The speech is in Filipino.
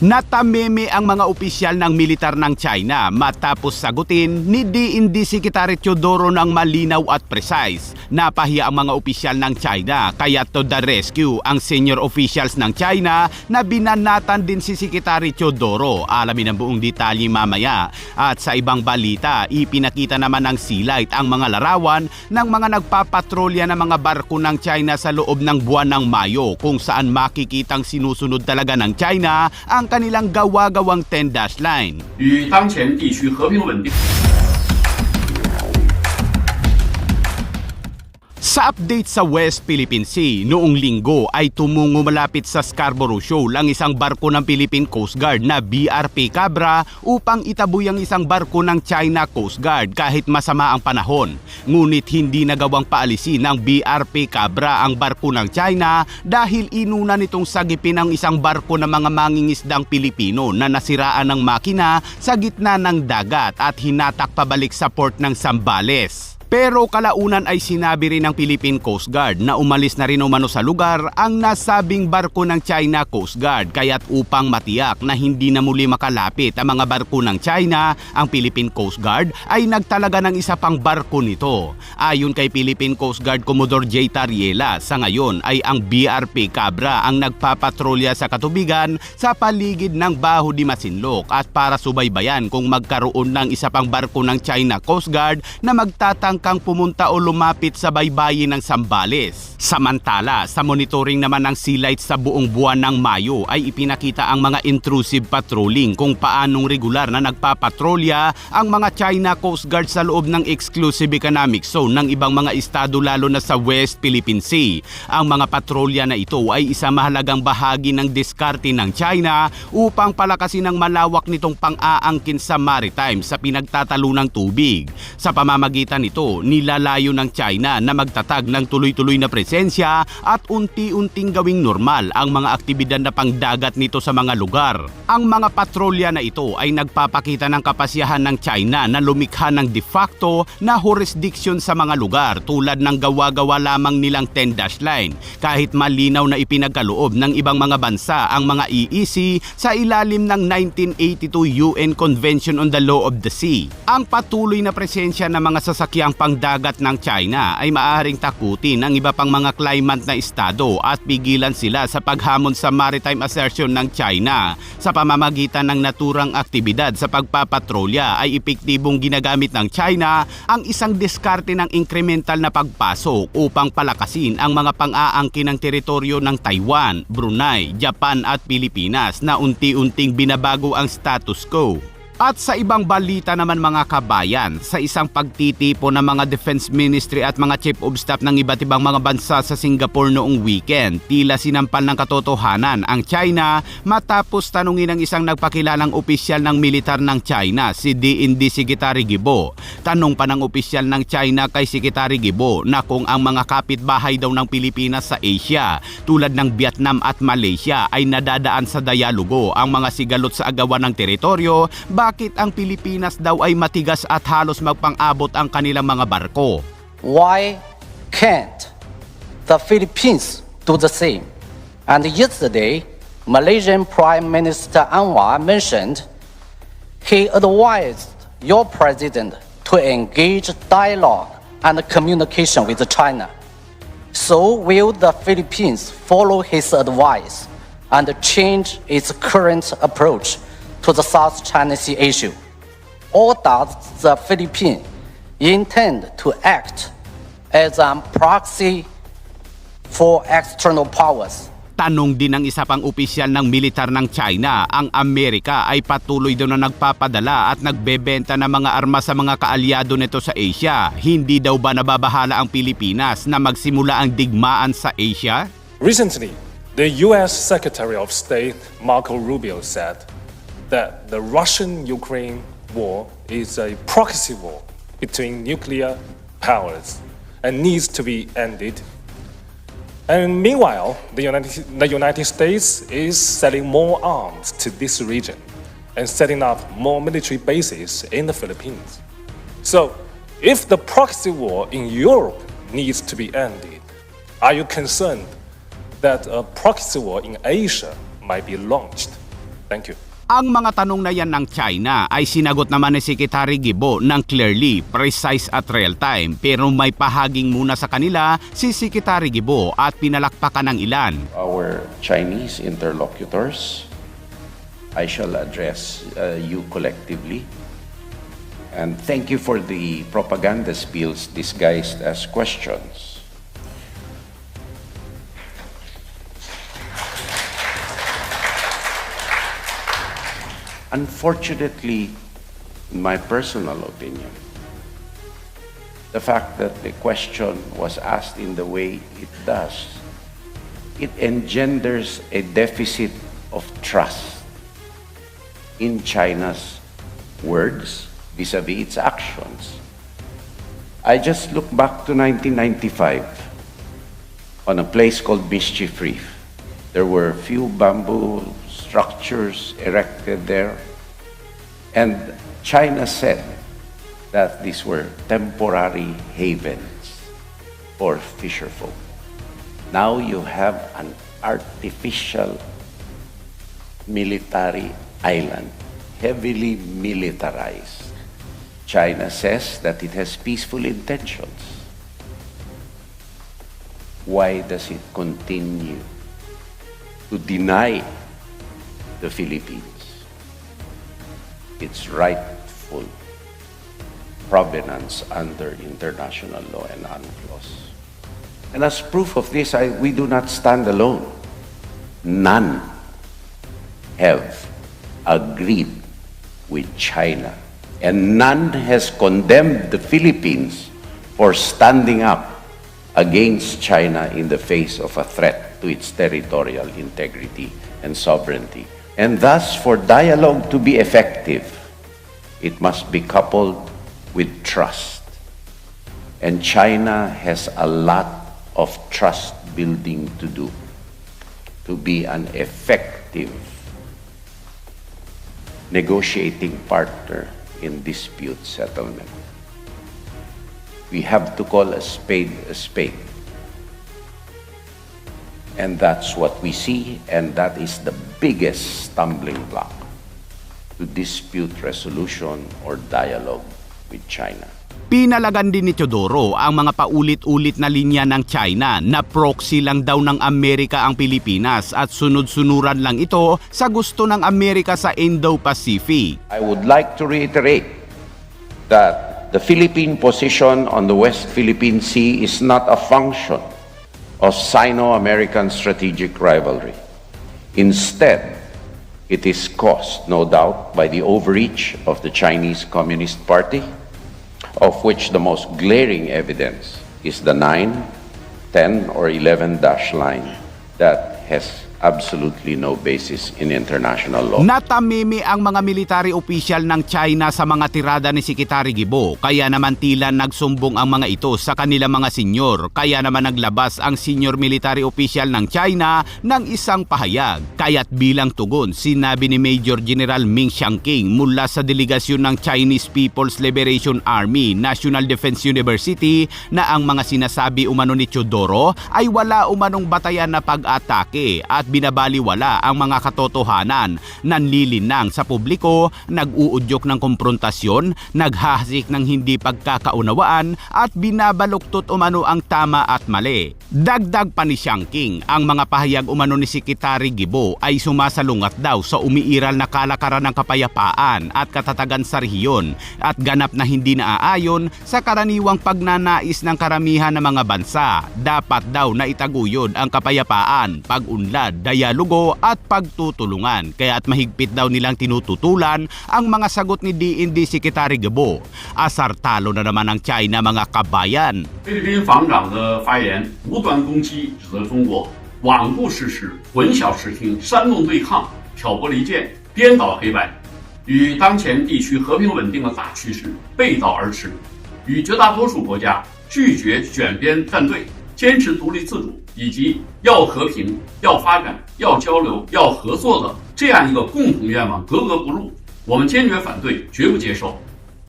Natameme ang mga opisyal ng militar ng China matapos sagutin ni DND Secretary Teodoro ng malinaw at precise. Napahiya ang mga opisyal ng China kaya to the rescue ang senior officials ng China na binanatan din si Secretary Teodoro. Alamin ang buong detalye mamaya. At sa ibang balita, ipinakita naman ng Sealight ang mga larawan ng mga nagpapatrolya ng mga barko ng China sa loob ng buwan ng Mayo kung saan makikitang sinusunod talaga ng China ang kanilang gawa-gawang 10-dash line. 与当前地区和平稳定。 Sa update sa West Philippine Sea, noong linggo ay tumungo malapit sa Scarborough Shoal ang isang barko ng Philippine Coast Guard na BRP Cabra upang itaboy ang isang barko ng China Coast Guard kahit masama ang panahon. Ngunit hindi nagawang paalisin ng BRP Cabra ang barko ng China dahil inuna nitong sagipin ang isang barko ng mga mangingisdang Pilipino na nasiraan ng makina sa gitna ng dagat at hinatak pabalik sa port ng Zambales. Pero kalaunan ay sinabi rin ng Philippine Coast Guard na umalis na rin umano sa lugar ang nasabing barko ng China Coast Guard kaya't upang matiyak na hindi na muli makalapit ang mga barko ng China, ang Philippine Coast Guard ay nagtalaga ng isa pang barko nito. Ayon kay Philippine Coast Guard Commodore J. Tariela, sa ngayon ay ang BRP Cabra ang nagpapatrolya sa katubigan sa paligid ng Baho di Masinloc at para subaybayan kung magkaroon ng isa pang barko ng China Coast Guard na magtatang kang pumunta o lumapit sa baybayin ng Sambales. Samantala, sa monitoring naman ng sea light sa buong buwan ng Mayo ay ipinakita ang mga intrusive patrolling kung paanong regular na nagpapatrolya ang mga China Coast Guard sa loob ng exclusive economic zone ng ibang mga estado lalo na sa West Philippine Sea. Ang mga patrolya na ito ay isa mahalagang bahagi ng diskarte ng China upang palakasin ang malawak nitong pang-aangkin sa maritime sa pinagtatalunang tubig. Sa pamamagitan nito, nilalayo ng China na magtatag ng tuloy-tuloy na presensya at unti-unting gawing normal ang mga aktibidad na pangdagat nito sa mga lugar. Ang mga patrolya na ito ay nagpapakita ng kapasyahan ng China na lumikha ng de facto na jurisdiction sa mga lugar tulad ng gawa-gawa lamang nilang 10-dash line kahit malinaw na ipinagkaloob ng ibang mga bansa ang mga EEC sa ilalim ng 1982 UN Convention on the Law of the Sea. Ang patuloy na presensya ng mga sasakyang pangdagat ng China ay maaaring takutin ang iba pang mga claimant na estado at pigilan sila sa paghamon sa maritime assertion ng China. Sa pamamagitan ng naturang aktibidad sa pagpapatrolya ay epektibong ginagamit ng China ang isang diskarte ng incremental na pagpasok upang palakasin ang mga pang-aangkin ng teritoryo ng Taiwan, Brunei, Japan at Pilipinas na unti-unting binabago ang status quo. At sa ibang balita naman mga kabayan, sa isang pagtitipo ng mga Defense Ministry at mga Chief of Staff ng iba't ibang mga bansa sa Singapore noong weekend, tila sinampal ng katotohanan ang China matapos tanungin ng isang nagpakilalang opisyal ng militar ng China, si DND Secretary Gibo. Tanong pa ng opisyal ng China kay Secretary Gibo na kung ang mga kapitbahay daw ng Pilipinas sa Asia, tulad ng Vietnam at Malaysia ay nadadaan sa dialogo ang mga sigalot sa agawan ng teritoryo, bakit ang Pilipinas daw ay matigas at halos magpang-abot ang kanilang mga barko? Why can't the Philippines do the same? And yesterday, Malaysian Prime Minister Anwar mentioned he advised your president to engage dialogue and communication with China. So will the Philippines follow his advice and change its current approach to the South China Sea issue? Or does the Philippines intend to act as a proxy for external powers? Tanong din ng isa pang opisyal ng militar ng China, ang Amerika ay patuloy daw na nagpapadala at nagbebenta ng mga armas sa mga kaalyado nito sa Asia. Hindi daw ba nababahala ang Pilipinas na magsimula ang digmaan sa Asia? Recently, the US Secretary of State Marco Rubio said that the Russian Ukraine war is a proxy war between nuclear powers and needs to be ended. And meanwhile, the United, the United States is selling more arms to this region and setting up more military bases in the Philippines. So, if the proxy war in Europe needs to be ended, are you concerned that a proxy war in Asia might be launched? Thank you. Ang mga tanong na yan ng China ay sinagot naman ni Secretary Gibo ng clearly, precise at real time pero may pahaging muna sa kanila si Secretary Gibo at pinalakpakan ng ilan. our Chinese interlocutors. I shall address uh, you collectively. And thank you for the propaganda spills disguised as questions. Unfortunately, in my personal opinion, the fact that the question was asked in the way it does it engenders a deficit of trust in China's words vis-a-vis its actions. I just look back to 1995 on a place called Mischief Reef. There were a few bamboo structures erected there, and China said that these were temporary havens for fisherfolk. Now you have an artificial military island, heavily militarized. China says that it has peaceful intentions. Why does it continue to deny the Philippines its rightful provenance under international law and UNCLOS? And as proof of this, I, we do not stand alone. None have agreed with China, and none has condemned the Philippines for standing up against China in the face of a threat to its territorial integrity and sovereignty. And thus, for dialogue to be effective, it must be coupled with trust. And China has a lot of trust building to do to be an effective negotiating partner in dispute settlement. We have to call a spade a spade. And that's what we see, and that is the biggest stumbling block to dispute resolution or dialogue with China. Pinalagan din ni Teodoro ang mga paulit-ulit na linya ng China na proxy lang daw ng Amerika ang Pilipinas at sunod-sunuran lang ito sa gusto ng Amerika sa Indo-Pacific. I would like to reiterate that the Philippine position on the West Philippine Sea is not a function of Sino-American strategic rivalry. Instead, it is caused, no doubt, by the overreach of the Chinese Communist Party, of which the most glaring evidence is the 9, 10, or 11 dash line that has absolutely no basis in international law. Natamimi ang mga military official ng China sa mga tirada ni Secretary Gibo kaya naman tila nagsumbong ang mga ito sa kanilang mga senyor kaya naman naglabas ang senior military official ng China ng isang pahayag. Kaya't bilang tugon sinabi ni Major General Ming Xiangqing mula sa delegasyon ng Chinese People's Liberation Army National Defense University na ang mga sinasabi umano ni Teodoro ay wala umanong batayan na pag-atake at binabaliwala ang mga katotohanan, nanlilinang sa publiko, nag-uudyok ng konfrontasyon, naghahasik ng hindi pagkakaunawaan at binabaluktot umano ang tama at mali. Dagdag pa ni Xiangqing, ang mga pahayag umano ni Secretary Gibo ay sumasalungat daw sa umiiral na kalakaran ng kapayapaan at katatagan sa rehiyon at ganap na hindi naaayon sa karaniwang pagnanais ng karamihan ng mga bansa. Dapat daw na itaguyod ang kapayapaan, pag-unlad, dialogo at pagtutulungan. Kaya't mahigpit daw nilang tinututulan ang mga sagot ni DND Secretary Gibo. Asar talo na naman ang China mga kabayan. 菲律宾防长的发言无端攻击指责中国罔顾事实、混淆视听、煽动对抗、挑拨离间、颠倒黑白，与当前地区和平稳定的大趋势背道而驰，与绝大多数国家拒绝选边站队、坚持独立自主 以及要和平、要发展、要交流、要合作的这样一个共同愿望格格不入。我们坚决反对，绝不接受。